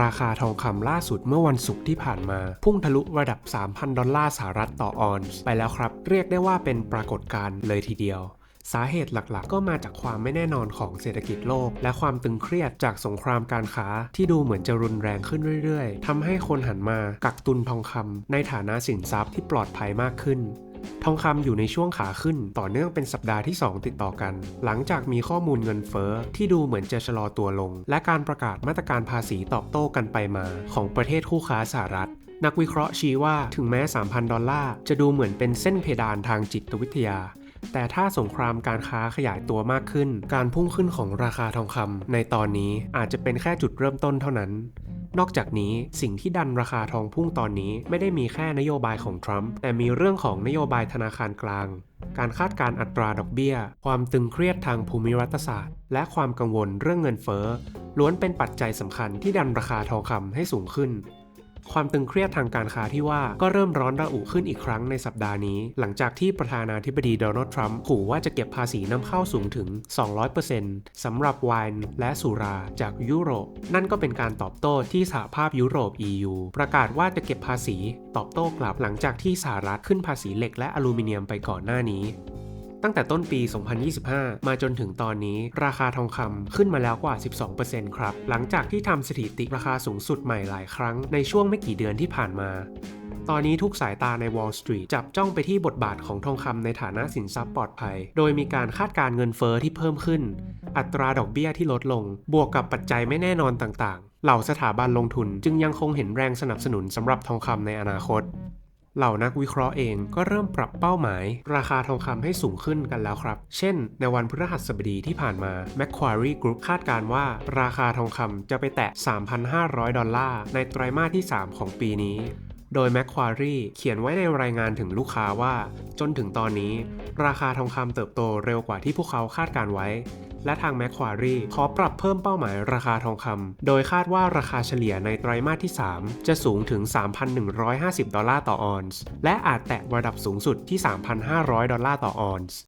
ราคาทองคำล่าสุดเมื่อวันศุกร์ที่ผ่านมา พุ่งทะลุระดับ 3,000 ดอลลาร์สหรัฐต่อออนซ์ไปแล้วครับ เรียกได้ว่าเป็นปรากฏการณ์เลยทีเดียว สาเหตุหลักๆ ก็มาจากความไม่แน่นอนของเศรษฐกิจโลก และความตึงเครียดจากสงครามการค้า ที่ดูเหมือนจะรุนแรงขึ้นเรื่อยๆทำให้คนหันมากักตุนทองคำในฐานะสินทรัพย์ที่ปลอดภัยมากขึ้นทองคำอยู่ในช่วงขาขึ้นต่อเนื่องเป็นสัปดาห์ที่ 2 ติดต่อกัน หลังจากมีข้อมูลเงินเฟ้อที่ดูเหมือนจะชะลอตัวลง และการประกาศมาตรการภาษีตอบโต้กันไปมาของประเทศคู่ค้าสหรัฐ นักวิเคราะห์ชี้ว่าถึงแม้ 3,000 ดอลลาร์จะดูเหมือนเป็นเส้นเพดานทางจิตวิทยา แต่ถ้าสงครามการค้าขยายตัวมากขึ้น การพุ่งขึ้นของราคาทองคำในตอนนี้อาจจะเป็นแค่จุดเริ่มต้นเท่านั้น นอกจากนี้สิ่งที่ดันราคาทองพุ่งตอนนี้ไม่ได้มีแค่นโยบายของทรัมป์แต่มีเรื่องของนโยบายธนาคารกลาง การคาดการณ์อัตราดอกเบี้ย ความตึงเครียดทางภูมิรัฐศาสตร์ และความกังวลเรื่องเงินเฟ้อล้วนเป็นปัจจัยสำคัญที่ดันราคาทองคำให้สูงขึ้น ความตึงเครียดทางการค้าที่ว่าก็เริ่มร้อนระอุขึ้นอีกครั้งในสัปดาห์นี้ หลังจากที่ประธานาธิบดีโดนัลด์ทรัมป์ขู่ว่าจะเก็บภาษีนำเข้าสูงถึง 200%สำหรับไวน์และสุราจากยุโรป นั่นก็เป็นการตอบโต้ที่สหภาพยุโรป EU ประกาศว่าจะเก็บภาษี ตอบโต้กลับหลังจากที่สหรัฐขึ้นภาษีเหล็กและอลูมิเนียมไปก่อนหน้านี้ ตั้งแต่ต้นปี 2025 มาจนถึงตอนนี้ ราคาทองคำขึ้นมาแล้วกว่า 12%ครับ หลังจากที่ทำสถิติราคาสูงสุดใหม่หลายครั้งในช่วงไม่กี่เดือนที่ผ่านมาตอนนี้ทุกสายตาใน Wall Street จับจ้องไปที่บทบาทของทองคำในฐานะสินทรัพย์ปลอดภัย โดยมีการคาดการเงินเฟอ้อที่เพิ่มขึ้น อัตราดอกเบี้ยที่ลดลง บวกกับปัจจัยไม่แน่นอนต่างๆ เหล่าสถาบันลงทุนจึงยังคงเห็นแรงสนับสนุนสำหรับทองคำในอนาคต เหล่านักวิเคราะห์เองก็เริ่มปรับเป้าหมาย ราคาทองคำให้สูงขึ้นกันแล้วครับ เช่น ในวันพฤหัสบดีที่ผ่านมา Macquarie Group คาดการณ์ว่า ราคาทองคำจะไปแตะ 3,500 ดอลลาร์ในไตรมาสที่ 3 ของปีนี้ โดย Macquarie เขียนไว้ในรายงานถึงลูกค้าว่า จนถึงตอนนี้ ราคาทองคำเติบโตเร็วกว่าที่พวกเขาคาดการไว้ และทาง Macquarie ขอปรับเพิ่มเป้าหมายราคาทองคำโดยคาดว่าราคาเฉลี่ยในไตรมาสที่ 3 จะสูงถึง 3,150 ดอลลาร์ต่อออนซ์และอาจแตะระดับสูงสุดที่ 3,500 ดอลลาร์ต่อออนซ์